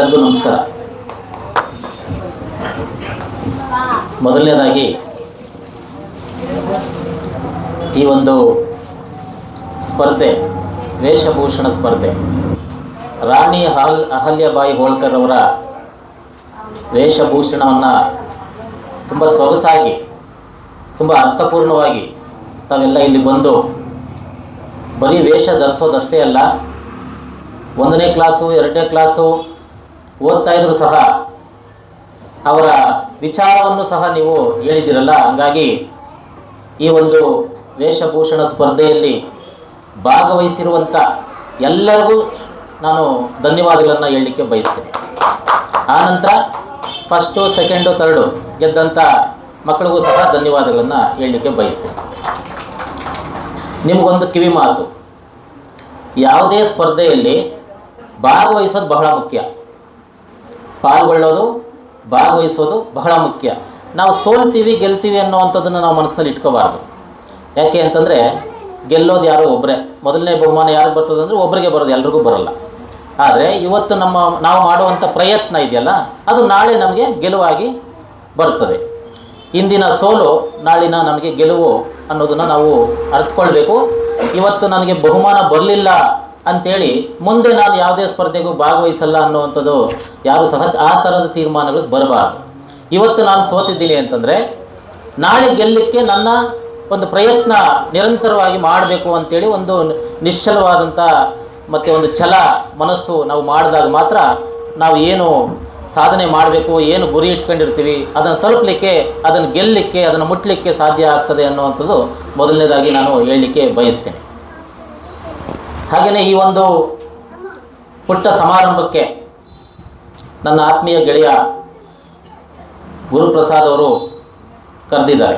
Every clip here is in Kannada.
ಎಲ್ಲರಿಗೂ ನಮಸ್ಕಾರ. ಮೊದಲನೇದಾಗಿ, ಈ ಒಂದು ಸ್ಪರ್ಧೆ, ವೇಷಭೂಷಣ ಸ್ಪರ್ಧೆ, ರಾಣಿ ಹಲ್ ಅಹಲ್ಯಬಾಯಿ ಹೋಳ್ಕರ್ ಅವರ ವೇಷಭೂಷಣವನ್ನು ತುಂಬ ಸೊಗಸಾಗಿ, ತುಂಬ ಅರ್ಥಪೂರ್ಣವಾಗಿ ತಾವೆಲ್ಲ ಇಲ್ಲಿ ಬಂದು ಬರೀ ವೇಷ ಧರಿಸೋದಷ್ಟೇ ಅಲ್ಲ, ಒಂದನೇ ಕ್ಲಾಸು, ಎರಡನೇ ಕ್ಲಾಸು ಓದ್ತಾ ಇದ್ರು ಸಹ ಅವರ ವಿಚಾರವನ್ನು ಸಹ ನೀವು ಹೇಳಿದಿರಲ್ಲ. ಹಂಗಾಗಿ ಈ ಒಂದು ವೇಷಭೂಷಣ ಸ್ಪರ್ಧೆಯಲ್ಲಿ ಭಾಗವಹಿಸಿರುವಂಥ ಎಲ್ಲರಿಗೂ ನಾನು ಧನ್ಯವಾದಗಳನ್ನು ಹೇಳಲಿಕ್ಕೆ ಬಯಸ್ತೇನೆ. ಆನಂತರ ಫಸ್ಟು, ಸೆಕೆಂಡು ತರ್ಡು ಗೆದ್ದಂಥ ಮಕ್ಕಳಿಗೂ ಸಹ ಧನ್ಯವಾದಗಳನ್ನು ಹೇಳಲಿಕ್ಕೆ ಬಯಸ್ತೇನೆ. ನಿಮಗೊಂದು ಕಿವಿ ಮಾತು. ಯಾವುದೇ ಸ್ಪರ್ಧೆಯಲ್ಲಿ ಭಾಗವಹಿಸೋದು ಬಹಳ ಮುಖ್ಯ. ಪಾಲ್ಗೊಳ್ಳೋದು, ಭಾಗವಹಿಸೋದು ಬಹಳ ಮುಖ್ಯ. ನಾವು ಸೋಲ್ತೀವಿ, ಗೆಲ್ತೀವಿ ಅನ್ನೋವಂಥದ್ದನ್ನು ನಾವು ಮನಸ್ಸಿನಲ್ಲಿ ಇಟ್ಕೋಬಾರ್ದು. ಯಾಕೆ ಅಂತಂದರೆ, ಗೆಲ್ಲೋದು ಯಾರೋ ಒಬ್ಬರೇ ಮೊದಲನೇ ಬಹುಮಾನ ಯಾರಿಗೆ ಬರ್ತದೆ ಅಂದರೆ ಒಬ್ಬರಿಗೆ ಬರೋದು, ಎಲ್ರಿಗೂ ಬರಲ್ಲ. ಆದರೆ ಇವತ್ತು ನಮ್ಮ, ನಾವು ಮಾಡುವಂಥ ಪ್ರಯತ್ನ ಇದೆಯಲ್ಲ, ಅದು ನಾಳೆ ನಮಗೆ ಗೆಲುವಾಗಿ ಬರ್ತದೆ. ಇಂದಿನ ಸೋಲು, ನಾಳಿನ ನಮಗೆ ಗೆಲುವು ಅನ್ನೋದನ್ನು ನಾವು ಅರ್ಥಕೊಳ್ಬೇಕು ಇವತ್ತು ನನಗೆ ಬಹುಮಾನ ಬರಲಿಲ್ಲ ಅಂತೇಳಿ ಮುಂದೆ ನಾನು ಯಾವುದೇ ಸ್ಪರ್ಧೆಗೂ ಭಾಗವಹಿಸಲ್ಲ ಅನ್ನುವಂಥದ್ದು ಯಾರು ಸಹ ಆ ಥರದ ತೀರ್ಮಾನಗಳು ಬರಬಾರ್ದು. ಇವತ್ತು ನಾನು ಸೋತಿದ್ದೀನಿ ಅಂತಂದರೆ ನಾಳೆ ಗೆಲ್ಲಕ್ಕೆ ನನ್ನ ಒಂದು ಪ್ರಯತ್ನ ನಿರಂತರವಾಗಿ ಮಾಡಬೇಕು ಅಂತೇಳಿ ಒಂದು ನಿಶ್ಚಲವಾದಂಥ ಮತ್ತು ಒಂದು ಛಲ ಮನಸ್ಸು ನಾವು ಮಾಡಿದಾಗ ಮಾತ್ರ ನಾವು ಏನು ಸಾಧನೆ ಮಾಡಬೇಕು, ಏನು ಗುರಿ ಇಟ್ಕೊಂಡಿರ್ತೀವಿ, ಅದನ್ನು ತಲುಪಲಿಕ್ಕೆ, ಅದನ್ನು ಗೆಲ್ಲಲಿಕ್ಕೆ, ಅದನ್ನು ಮುಟ್ಟಲಿಕ್ಕೆ ಸಾಧ್ಯ ಆಗ್ತದೆ ಅನ್ನುವಂಥದ್ದು ಮೊದಲನೇದಾಗಿ ನಾನು ಹೇಳಲಿಕ್ಕೆ ಬಯಸ್ತೇನೆ. ಹಾಗೆಯೇ ಈ ಒಂದು ಪುಟ್ಟ ಸಮಾರಂಭಕ್ಕೆ ನನ್ನ ಆತ್ಮೀಯ ಗೆಳೆಯ ಗುರುಪ್ರಸಾದ್ ಅವರು ಕರೆದಿದ್ದಾರೆ.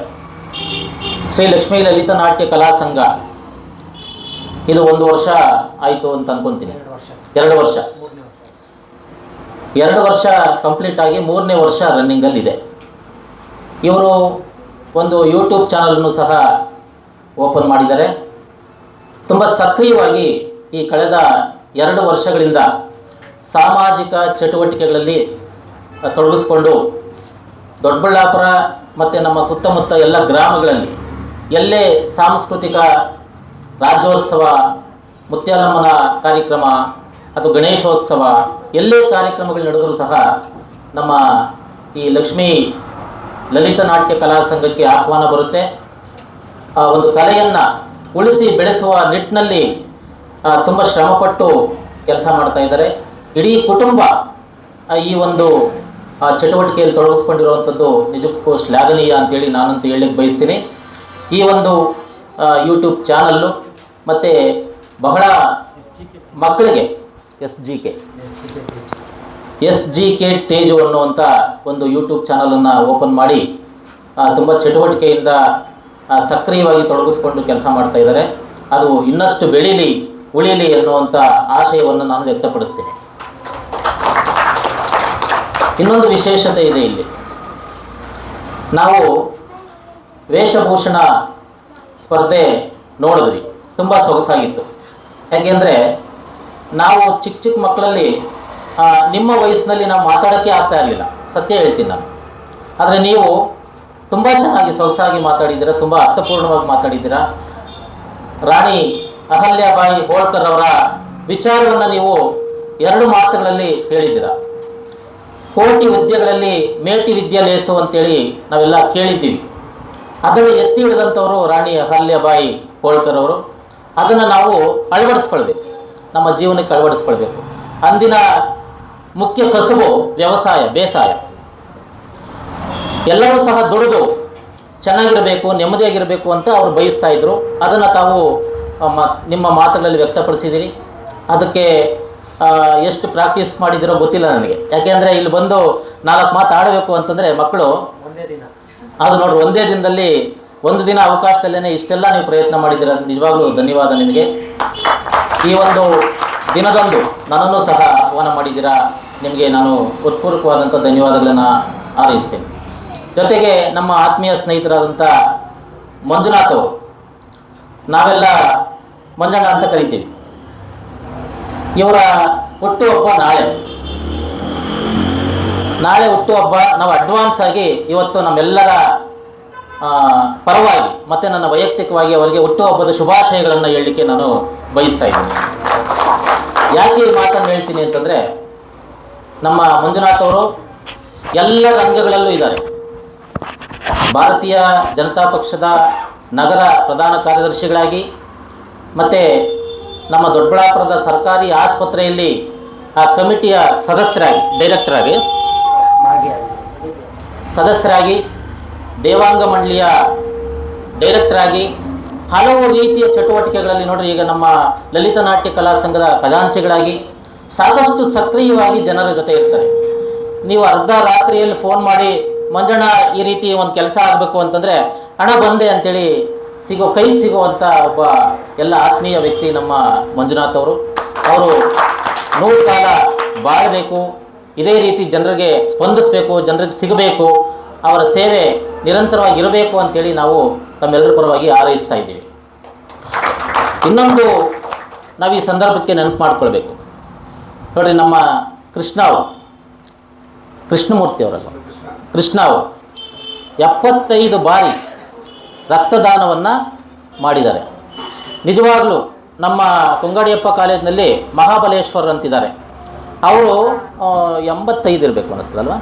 ಶ್ರೀ ಲಕ್ಷ್ಮೀ ಲಲಿತ ನಾಟ್ಯ ಕಲಾ ಸಂಘ. ಇದು ಒಂದು ವರ್ಷ ಆಯಿತು ಅಂತ ಅನ್ಕೊಂತೀನಿ. ಎರಡು ವರ್ಷ. ಎರಡು ವರ್ಷ ಕಂಪ್ಲೀಟ್ ಆಗಿ ಮೂರನೇ ವರ್ಷ ರನ್ನಿಂಗಲ್ಲಿದೆ. ಇವರು ಒಂದು ಯೂಟ್ಯೂಬ್ ಚಾನಲನ್ನು ಸಹ ಓಪನ್ ಮಾಡಿದ್ದಾರೆ. ತುಂಬ ಸಕ್ರಿಯವಾಗಿ ಈ ಕಳೆದ ಎರಡು ವರ್ಷಗಳಿಂದ ಸಾಮಾಜಿಕ ಚಟುವಟಿಕೆಗಳಲ್ಲಿ ತೊಡಗಿಸ್ಕೊಂಡು ದೊಡ್ಡಬಳ್ಳಾಪುರ ಮತ್ತು ನಮ್ಮ ಸುತ್ತಮುತ್ತ ಎಲ್ಲ ಗ್ರಾಮಗಳಲ್ಲಿ ಎಲ್ಲೇ ಸಾಂಸ್ಕೃತಿಕ ರಾಜ್ಯೋತ್ಸವ ಮುತ್ಯಾಲಮ್ಮನ ಕಾರ್ಯಕ್ರಮ ಅಥವಾ ಗಣೇಶೋತ್ಸವ, ಎಲ್ಲೇ ಕಾರ್ಯಕ್ರಮಗಳು ನಡೆದರೂ ಸಹ ನಮ್ಮ ಈ ಲಕ್ಷ್ಮೀ ಲಲಿತ ನಾಟ್ಯ ಕಲಾ ಸಂಘಕ್ಕೆ ಆಹ್ವಾನ ಬರುತ್ತೆ. ಆ ಒಂದು ಕಲೆಯನ್ನು ಉಳಿಸಿ ಬೆಳೆಸುವ ನಿಟ್ಟಿನಲ್ಲಿ ತುಂಬ ಶ್ರಮಪಟ್ಟು ಕೆಲಸ ಮಾಡ್ತಾ ಇದ್ದಾರೆ. ಇಡೀ ಕುಟುಂಬ ಈ ಒಂದು ಚಟುವಟಿಕೆಯಲ್ಲಿ ತೊಡಗಿಸ್ಕೊಂಡಿರುವಂಥದ್ದು ನಿಜಕ್ಕೂ ಶ್ಲಾಘನೀಯ ಅಂತೇಳಿ ನಾನಂತೂ ಹೇಳಲಿಕ್ಕೆ ಬಯಸ್ತೀನಿ. ಈ ಒಂದು ಯೂಟ್ಯೂಬ್ ಚಾನಲ್ಲು ಮತ್ತು ಬಹಳ ಮಕ್ಕಳಿಗೆ, S G K, S G K Teju ಅನ್ನುವಂಥ ಒಂದು ಯೂಟ್ಯೂಬ್ ಚಾನಲನ್ನು ಓಪನ್ ಮಾಡಿ ತುಂಬ ಚಟುವಟಿಕೆಯಿಂದ ಸಕ್ರಿಯವಾಗಿ ತೊಡಗಿಸ್ಕೊಂಡು ಕೆಲಸ ಮಾಡ್ತಾ ಇದ್ದಾರೆ. ಅದು ಇನ್ನಷ್ಟು ಬೆಳೀಲಿ ಉಳಿಯಲಿ ಎನ್ನುವಂಥ ಆಶಯವನ್ನು ನಾನು ವ್ಯಕ್ತಪಡಿಸ್ತೇನೆ. ಇನ್ನೊಂದು ವಿಶೇಷತೆ ಇದೆ ಇಲ್ಲಿ. ನಾವು ವೇಷಭೂಷಣ ಸ್ಪರ್ಧೆ ನೋಡಿದ್ವಿ. ತುಂಬ ಸೊಗಸಾಗಿತ್ತು. ಯಾಕೆಂದರೆ ನಾವು ಚಿಕ್ಕ ಚಿಕ್ಕ ಮಕ್ಕಳಲ್ಲಿ ನಿಮ್ಮ ವಯಸ್ಸಿನಲ್ಲಿ ನಾವು ಮಾತಾಡೋಕ್ಕೆ ಆಗ್ತಾ ಇರಲಿಲ್ಲ. ಸತ್ಯ ಹೇಳ್ತೀನಿ ನಾನು. ಆದರೆ ನೀವು ತುಂಬ ಚೆನ್ನಾಗಿ ಸೊಗಸಾಗಿ ಮಾತಾಡಿದ್ದೀರಾ, ತುಂಬ ಅರ್ಥಪೂರ್ಣವಾಗಿ ಮಾತಾಡಿದ್ದೀರ? ರಾಣಿ ಅಹಲ್ಯಾಬಾಯಿ ಹೋಳ್ಕರ್ ಅವರ ವಿಚಾರವನ್ನು ನೀವು ಎರಡು ಮಾತುಗಳಲ್ಲಿ ಹೇಳಿದ್ದೀರ. ಕೋಟಿ ವಿದ್ಯೆಗಳಲ್ಲಿ ಮೇಟಿ ವಿದ್ಯೆ ಲೇಸು ಅಂತೇಳಿ ನಾವೆಲ್ಲ ಕೇಳಿದ್ದೀವಿ. ಅದನ್ನು ಎತ್ತಿ ಹಿಡಿದಂಥವರು ರಾಣಿ ಅಹಲ್ಯಾಬಾಯಿ ಹೋಳ್ಕರ್ ಅವರು. ಅದನ್ನು ನಾವು ಅಳವಡಿಸ್ಕೊಳ್ಬೇಕು. ನಮ್ಮ ಜೀವನಕ್ಕೆ ಅಳವಡಿಸ್ಕೊಳ್ಬೇಕು. ಅಂದಿನ ಮುಖ್ಯ ಕಸುಬು ವ್ಯವಸಾಯ, ಬೇಸಾಯ. ಎಲ್ಲರೂ ಸಹ ದುಡಿದು ಚೆನ್ನಾಗಿರಬೇಕು ನೆಮ್ಮದಿಯಾಗಿರಬೇಕು ಅಂತ ಅವರು ಬಯಸ್ತಾ ಇದ್ದರು ಅದನ್ನು ತಾವು ಮ- ನಿಮ್ಮ ಮಾತುಗಳಲ್ಲಿ ವ್ಯಕ್ತಪಡಿಸಿದ್ದೀರಿ ಅದಕ್ಕೆ ಎಷ್ಟು ಪ್ರಾಕ್ಟೀಸ್ ಮಾಡಿದಿರೋ ಗೊತ್ತಿಲ್ಲ ನನಗೆ. ಯಾಕೆಂದರೆ ಇಲ್ಲಿ ಬಂದು ನಾಲ್ಕು ಮಾತು ಆಡಬೇಕು ಅಂತಂದರೆ ಮಕ್ಕಳು ಒಂದೇ ದಿನ. ಅದು ನೋಡ್ರಿ ಒಂದೇ ದಿನದಲ್ಲಿ ಒಂದು ದಿನ ಅವಕಾಶದಲ್ಲೇ ಇಷ್ಟೆಲ್ಲ ನೀವು ಪ್ರಯತ್ನ ಮಾಡಿದ್ದೀರ. ನಿಜವಾಗ್ಲೂ ಧನ್ಯವಾದ ನಿಮಗೆ. ಈ ಒಂದು ದಿನದಂದು ನನ್ನನ್ನು ಸಹ ಆಹ್ವಾನ ಮಾಡಿದ್ದೀರಾ. ನಿಮಗೆ ನಾನು ಉತ್ಪೂರ್ವಕವಾದಂಥ ಧನ್ಯವಾದಗಳನ್ನು ಹಾರೈಸ್ತೇನೆ. ಜೊತೆಗೆ ನಮ್ಮ ಆತ್ಮೀಯ ಸ್ನೇಹಿತರಾದಂಥ ಮಂಜುನಾಥ್ ಅವರು, ನಾವೆಲ್ಲ ಮಂಜಣ್ಣ ಅಂತ ಕರಿತೀವಿ. ಇವರ ಹುಟ್ಟುಹಬ್ಬ ನಾಳೆ. ನಾಳೆ ಹುಟ್ಟುಹಬ್ಬ ನಾವು ಅಡ್ವಾನ್ಸ್ ಆಗಿ ಇವತ್ತು ನಮ್ಮೆಲ್ಲರ ಪರವಾಗಿ ಮತ್ತು ನನ್ನ ವೈಯಕ್ತಿಕವಾಗಿ ಅವರಿಗೆ ಹುಟ್ಟುಹಬ್ಬದ ಶುಭಾಶಯಗಳನ್ನು ಹೇಳಲಿಕ್ಕೆ ನಾನು ಬಯಸ್ತಾ ಇದ್ದೀನಿ. ಯಾಕೆ ಈ ಮಾತನ್ನು ಹೇಳ್ತೀನಿ ಅಂತಂದರೆ, ನಮ್ಮ ಮಂಜುನಾಥ್ ಅವರು ಎಲ್ಲ ರಂಗಗಳಲ್ಲೂ ಇದ್ದಾರೆ. ಭಾರತೀಯ ಜನತಾ ಪಕ್ಷದ ನಗರ ಪ್ರಧಾನ ಕಾರ್ಯದರ್ಶಿಗಳಾಗಿ ಮತ್ತು ನಮ್ಮ ದೊಡ್ಡಬಳ್ಳಾಪುರದ ಸರ್ಕಾರಿ ಆಸ್ಪತ್ರೆಯಲ್ಲಿ ಆ ಕಮಿಟಿಯ ಸದಸ್ಯರಾಗಿ, ಡೈರೆಕ್ಟರಾಗಿ, ಸದಸ್ಯರಾಗಿ, ದೇವಾಂಗ ಮಂಡಳಿಯ ಡೈರೆಕ್ಟರಾಗಿ ಹಲವು ರೀತಿಯ ಚಟುವಟಿಕೆಗಳಲ್ಲಿ ನೋಡ್ರಿ ಈಗ ನಮ್ಮ ಲಲಿತ ನಾಟ್ಯ ಕಲಾ ಸಂಘದ ಖಜಾಂಚಿಗಳಾಗಿ ಸಾಕಷ್ಟು ಸಕ್ರಿಯವಾಗಿ ಜನರ ಜೊತೆ ಇರ್ತಾರೆ. ನೀವು ಅರ್ಧ ರಾತ್ರಿಯಲ್ಲಿ ಫೋನ್ ಮಾಡಿ ಮಂಜಣ್ಣ ಈ ರೀತಿ ಒಂದು ಕೆಲಸ ಆಗಬೇಕು ಅಂತಂದರೆ ಹಣ ಬಂದೆ ಅಂತೇಳಿ ಸಿಗೋ ಕೈಗೆ ಸಿಗುವಂಥ ಒಬ್ಬ ಎಲ್ಲ ಆತ್ಮೀಯ ವ್ಯಕ್ತಿ ನಮ್ಮ ಮಂಜುನಾಥ್ ಅವರು. ಅವರು ನೂರು ಕಾಲ ಬಾಳಬೇಕು, ಇದೇ ರೀತಿ ಜನರಿಗೆ ಸ್ಪಂದಿಸಬೇಕು, ಜನರಿಗೆ ಸಿಗಬೇಕು, ಅವರ ಸೇವೆ ನಿರಂತರವಾಗಿ ಇರಬೇಕು ಅಂತೇಳಿ ನಾವು ತಮ್ಮೆಲ್ಲರ ಪರವಾಗಿ ಹಾರೈಸ್ತಾ ಇದ್ದೀವಿ. ಇನ್ನೊಂದು ನಾವು ಈ ಸಂದರ್ಭಕ್ಕೆ ನೆನಪು ಮಾಡ್ಕೊಳ್ಬೇಕು. ನೋಡ್ರಿ ನಮ್ಮ ಕೃಷ್ಣ ಅವರು, ಕೃಷ್ಣಮೂರ್ತಿ ಅವರಲ್ಲ ಕೃಷ್ಣ ಅವರು ಎಪ್ಪತ್ತೈದು ಬಾರಿ ರಕ್ತದಾನವನ್ನು ಮಾಡಿದ್ದಾರೆ. ನಿಜವಾಗ್ಲೂ ನಮ್ಮ ಕೊಂಗಾಡಿಯಪ್ಪ ಕಾಲೇಜಿನಲ್ಲಿ ಮಹಾಬಲೇಶ್ವರ್ ಅಂತಿದ್ದಾರೆ. ಅವರು ಎಂಬತ್ತೈದು ಇರಬೇಕು ಅನ್ನಿಸ್ತದಲ್ವ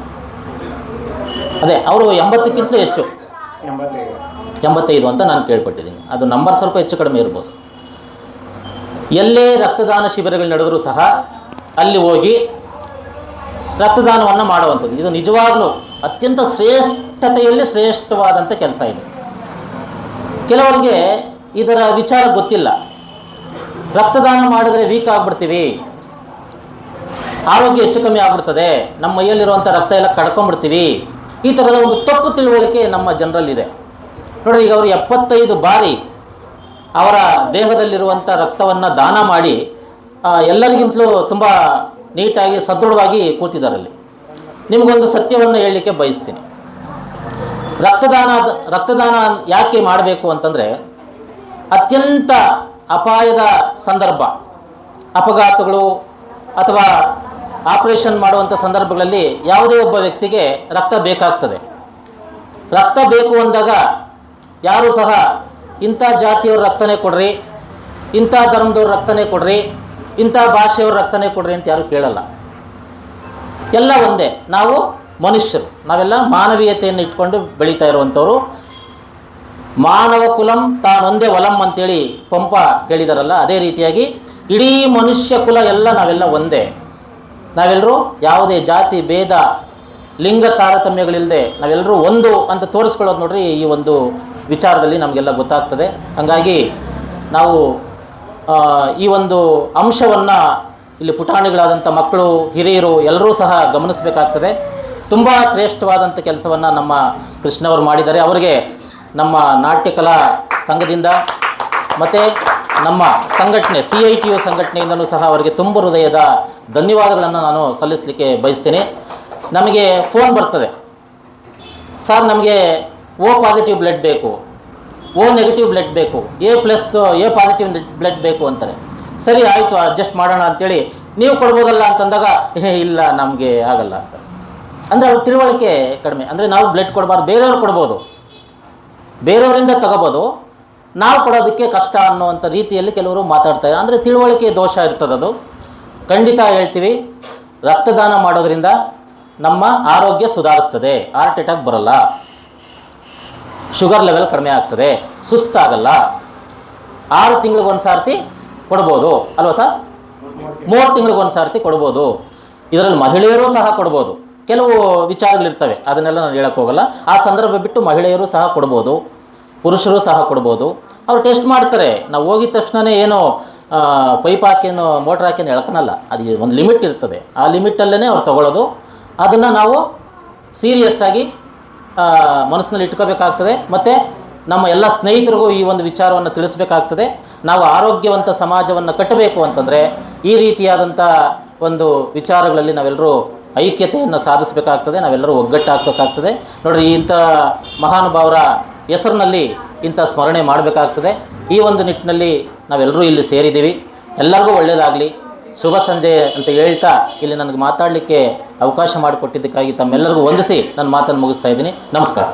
ಅದೇ, ಅವರು ಎಂಬತ್ತಕ್ಕಿಂತಲೂ ಹೆಚ್ಚು. ಎಂಬತ್ತೈದು ಅಂತ ನಾನು ಕೇಳ್ಪಟ್ಟಿದ್ದೀನಿ. ಅದು ನಂಬರ್ ಸ್ವಲ್ಪ ಹೆಚ್ಚು ಕಡಿಮೆ ಇರ್ಬೋದು. ಎಲ್ಲೇ ರಕ್ತದಾನ ಶಿಬಿರಗಳು ನಡೆದರೂ ಸಹ ಅಲ್ಲಿ ಹೋಗಿ ರಕ್ತದಾನವನ್ನು ಮಾಡುವಂಥದ್ದು. ಇದು ನಿಜವಾಗ್ಲೂ ಅತ್ಯಂತ ಶ್ರೇಷ್ಠತೆಯಲ್ಲಿ ಶ್ರೇಷ್ಠವಾದಂಥ ಕೆಲಸ ಇದೆ. ಕೆಲವರಿಗೆ ಇದರ ವಿಚಾರ ಗೊತ್ತಿಲ್ಲ. ರಕ್ತದಾನ ಮಾಡಿದ್ರೆ ವೀಕ್ ಆಗಿಬಿಡ್ತೀವಿ. ಆರೋಗ್ಯ ಹೆಚ್ಚು ಕಮ್ಮಿ ಆಗ್ಬಿಡ್ತದೆ. ನಮ್ಮ ಮೈಯಲ್ಲಿರುವಂಥ ರಕ್ತ ಎಲ್ಲ ಕಡ್ಕೊಂಡ್ಬಿಡ್ತೀವಿ. ಈ ಥರದ ಒಂದು ತಪ್ಪು ತಿಳುವಳಿಕೆ ನಮ್ಮ ಜನರಲ್ಲಿದೆ. ನೋಡ್ರಿ, ಈಗ ಅವರು ಎಪ್ಪತ್ತೈದು ಬಾರಿ ಅವರ ದೇಹದಲ್ಲಿರುವಂಥ ರಕ್ತವನ್ನು ದಾನ ಮಾಡಿ ಎಲ್ಲರಿಗಿಂತಲೂ ತುಂಬ ನೀಟಾಗಿ, ಸದೃಢವಾಗಿ ಕೂತಿದ್ದಾರೆ ಅಲ್ಲಿ. ನಿಮಗೊಂದು ಸತ್ಯವನ್ನು ಹೇಳಲಿಕ್ಕೆ ಬಯಸ್ತೀನಿ. ರಕ್ತದಾನ ರಕ್ತದಾನ ಯಾಕೆ ಮಾಡಬೇಕು ಅಂತಂದರೆ ಅತ್ಯಂತ ಅಪಾಯದ ಸಂದರ್ಭ. ಅಪಘಾತಗಳು ಅಥವಾ ಆಪರೇಷನ್ ಮಾಡುವಂಥ ಸಂದರ್ಭಗಳಲ್ಲಿ ಯಾವುದೇ ಒಬ್ಬ ವ್ಯಕ್ತಿಗೆ ರಕ್ತ ಬೇಕಾಗ್ತದೆ. ರಕ್ತ ಬೇಕು ಅಂದಾಗ ಯಾರೂ ಸಹ ಇಂಥ ಜಾತಿಯವ್ರ ರಕ್ತನೇ ಕೊಡ್ರಿ, ಇಂಥ ಧರ್ಮದವ್ರ ರಕ್ತನೇ ಕೊಡ್ರಿ, ಇಂಥ ಭಾಷೆಯವ್ರ ರಕ್ತನೇ ಕೊಡ್ರಿ ಅಂತ ಯಾರೂ ಕೇಳಲ್ಲ. ಎಲ್ಲ ಒಂದೇ. ನಾವು ಮನುಷ್ಯರು. ನಾವೆಲ್ಲ ಮಾನವೀಯತೆಯನ್ನು ಇಟ್ಕೊಂಡು ಬೆಳೀತಾ ಇರುವಂಥವ್ರು. ಮಾನವ ಕುಲಂ ತಾನೊಂದೇ ಒಲಂ ಅಂತೇಳಿ ಪಂಪ ಹೇಳಿದಾರಲ್ಲ, ಅದೇ ರೀತಿಯಾಗಿ ಇಡೀ ಮನುಷ್ಯ ಕುಲ ಎಲ್ಲ ನಾವೆಲ್ಲ ಒಂದೇ. ನಾವೆಲ್ಲರೂ ಯಾವುದೇ ಜಾತಿ, ಭೇದ, ಲಿಂಗ ತಾರತಮ್ಯಗಳಿಲ್ಲದೆ ನಾವೆಲ್ಲರೂ ಒಂದು ಅಂತ ತೋರಿಸ್ಕೊಳ್ಳೋದು ನೋಡ್ರಿ ಈ ಒಂದು ವಿಚಾರದಲ್ಲಿ ನಮಗೆಲ್ಲ ಗೊತ್ತಾಗ್ತದೆ. ಹಾಗಾಗಿ ನಾವು ಈ ಒಂದು ಅಂಶವನ್ನು ಇಲ್ಲಿ ಪುಟಾಣಿಗಳಾದಂಥ ಮಕ್ಕಳು, ಹಿರಿಯರು ಎಲ್ಲರೂ ಸಹ ಗಮನಿಸಬೇಕಾಗ್ತದೆ. ತುಂಬ ಶ್ರೇಷ್ಠವಾದಂಥ ಕೆಲಸವನ್ನು ನಮ್ಮ ಕೃಷ್ಣವರು ಮಾಡಿದ್ದಾರೆ. ಅವರಿಗೆ ನಮ್ಮ ನಾಟ್ಯ ಕಲಾ ಸಂಘದಿಂದ ಮತ್ತು ನಮ್ಮ ಸಂಘಟನೆ, ಸಿ ಐ ಟಿ ಯು ಸಂಘಟನೆಯಿಂದಲೂ ಸಹ ಅವರಿಗೆ ತುಂಬ ಹೃದಯದ ಧನ್ಯವಾದಗಳನ್ನು ನಾನು ಸಲ್ಲಿಸಲಿಕ್ಕೆ ಬಯಸ್ತೀನಿ. ನಮಗೆ ಫೋನ್ ಬರ್ತದೆ. ಸರ್, ನಮಗೆ ಓ ಪಾಸಿಟಿವ್ ಬ್ಲಡ್ ಬೇಕು, ಓ ನೆಗೆಟಿವ್ ಬ್ಲಡ್ ಬೇಕು, A plus, A positive blood ಬೇಕು ಅಂತಾರೆ. ಸರಿ, ಆಯಿತು, ಅಡ್ಜಸ್ಟ್ ಮಾಡೋಣ ಅಂತೇಳಿ ನೀವು ಕೊಡ್ಬೋದಲ್ಲ ಅಂತಂದಾಗ "ಏ, ಇಲ್ಲ ನಮಗೆ ಆಗಲ್ಲ ಅಂತ. ಅಂದರೆ ಅವ್ರ ತಿಳುವಳಿಕೆ ಕಡಿಮೆ. ಅಂದರೆ ನಾವು ಬ್ಲಡ್ ಕೊಡಬಾರ್ದು ಬೇರೆಯವ್ರು ಕೊಡ್ಬೋದು. ಬೇರೆಯವರಿಂದ ತಗೋಬೋದು. ನಾವು ಕೊಡೋದಕ್ಕೆ ಕಷ್ಟ ಅನ್ನುವಂಥ ರೀತಿಯಲ್ಲಿ ಕೆಲವರು ಮಾತಾಡ್ತಾರೆ ಅಂದರೆ ತಿಳುವಳಿಕೆ ದೋಷ ಇರ್ತದದು ಖಂಡಿತ ಹೇಳ್ತೀವಿ ರಕ್ತದಾನ ಮಾಡೋದ್ರಿಂದ ನಮ್ಮ ಆರೋಗ್ಯ ಸುಧಾರಿಸ್ತದೆ. ಹಾರ್ಟ್ ಅಟ್ಯಾಕ್ ಬರಲ್ಲ. ಶುಗರ್ ಲೆವೆಲ್ ಕಡಿಮೆ ಆಗ್ತದೆ. ಸುಸ್ತಾಗಲ್ಲ. ಆರು ತಿಂಗಳಿಗೊಂದು ಸಾರ್ತಿ ಕೊಡ್ಬೋದು. ಅಲ್ವಾ ಸರ್? ಮೂರು ತಿಂಗಳಿಗೊಂದು ಸಾರ್ತಿ ಕೊಡ್ಬೋದು. ಇದರಲ್ಲಿ ಮಹಿಳೆಯರು ಸಹ ಕೊಡ್ಬೋದು. ಕೆಲವು ವಿಚಾರಗಳಿರ್ತವೆ, ಅದನ್ನೆಲ್ಲ ನಾನು ಹೇಳಕ್ಕೆ ಹೋಗಲ್ಲ. ಆ ಸಂದರ್ಭ ಬಿಟ್ಟು ಮಹಿಳೆಯರು ಸಹ ಕೊಡ್ಬೋದು, ಪುರುಷರು ಸಹ ಕೊಡ್ಬೋದು. ಅವ್ರು ಟೆಸ್ಟ್ ಮಾಡ್ತಾರೆ. ನಾವು ಹೋಗಿದ ತಕ್ಷಣವೇ ಏನು ಪೈಪ್ ಹಾಕೇನು, ಮೋಟ್ರ್ ಹಾಕೇನು ಎಳ್ಕೊಳಲ್ಲ ಅದು ಒಂದು ಲಿಮಿಟ್ ಇರ್ತದೆ. ಆ ಲಿಮಿಟಲ್ಲೇ ಅವ್ರು ತಗೊಳ್ಳೋದು ಅದನ್ನು ನಾವು ಸೀರಿಯಸ್ ಆಗಿ ಮನಸ್ಸಿನಲ್ಲಿ ಇಟ್ಕೋಬೇಕಾಗ್ತದೆ. ಮತ್ತು ನಮ್ಮ ಎಲ್ಲ ಸ್ನೇಹಿತರಿಗೂ ಈ ಒಂದು ವಿಚಾರವನ್ನು ತಿಳಿಸಬೇಕಾಗ್ತದೆ. ನಾವು ಆರೋಗ್ಯವಂತ ಸಮಾಜವನ್ನು ಕಟ್ಟಬೇಕು ಅಂತಂದರೆ ಈ ರೀತಿಯಾದಂಥ ಒಂದು ವಿಚಾರಗಳಲ್ಲಿ ನಾವೆಲ್ಲರೂ ಐಕ್ಯತೆಯನ್ನು ಸಾಧಿಸಬೇಕಾಗ್ತದೆ, ನಾವೆಲ್ಲರೂ ಒಗ್ಗಟ್ಟಾಗಬೇಕಾಗ್ತದೆ. ನೋಡಿರಿ ಇಂಥ ಮಹಾನುಭಾವರ ಹೆಸರಿನಲ್ಲಿ ಇಂಥ ಸ್ಮರಣೆ ಮಾಡಬೇಕಾಗ್ತದೆ. ಈ ಒಂದು ನಿಟ್ಟಿನಲ್ಲಿ ನಾವೆಲ್ಲರೂ ಇಲ್ಲಿ ಸೇರಿದ್ದೀವಿ. ಎಲ್ಲರಿಗೂ ಒಳ್ಳೆಯದಾಗಲಿ ಶುಭ ಸಂಜೆ ಅಂತ ಹೇಳ್ತಾ ಇಲ್ಲಿ ನನಗೆ ಮಾತಾಡಲಿಕ್ಕೆ ಅವಕಾಶ ಮಾಡಿಕೊಟ್ಟಿದ್ದಕ್ಕಾಗಿ ತಮ್ಮೆಲ್ಲರಿಗೂ ವಂದಿಸಿ ನನ್ನ ಮಾತನ್ನು ಮುಗಿಸ್ತಾ ಇದ್ದೀನಿ. ನಮಸ್ಕಾರ.